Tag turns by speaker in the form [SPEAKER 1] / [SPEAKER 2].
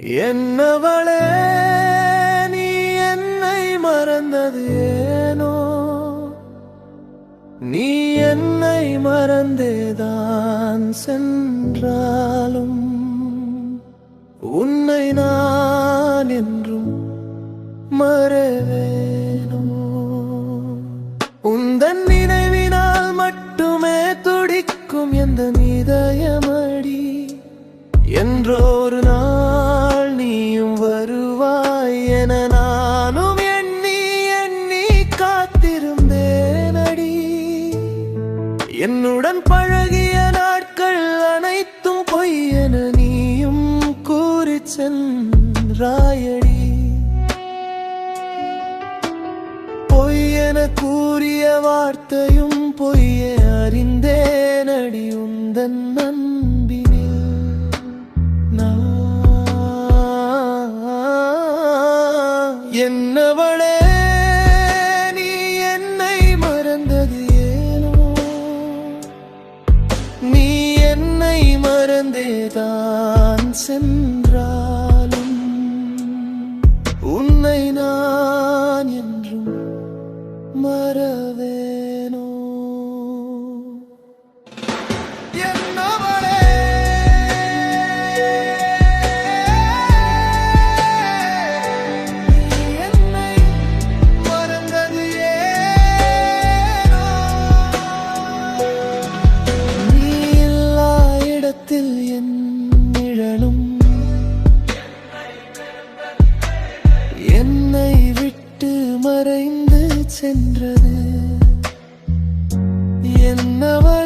[SPEAKER 1] என்னவளே நீ என்னை மறந்தது ஏனோ? நீ என்னை மறந்தேதான் சென்றாலும் உன்னை நான் என்றும் மறவேனோ? உந்தன் நினைவினால் மட்டுமே துடிக்கும் எந்த இதயமடி என்றோரு நான் என்னுடன் பழகிய நாட்கள் அனைத்தும் பொய்யென நீயும் கூறி சென்றாயடி. பொய்யென கூறிய வார்த்தையும் பொய்ய அறிந்தேனடி உந்தன் அன்பினில். என்னவளே சென்றாலும் உன்னை நான் என்றும் மறவேனோ? என்னை விட்டு மறைந்து சென்றது. என்னவர்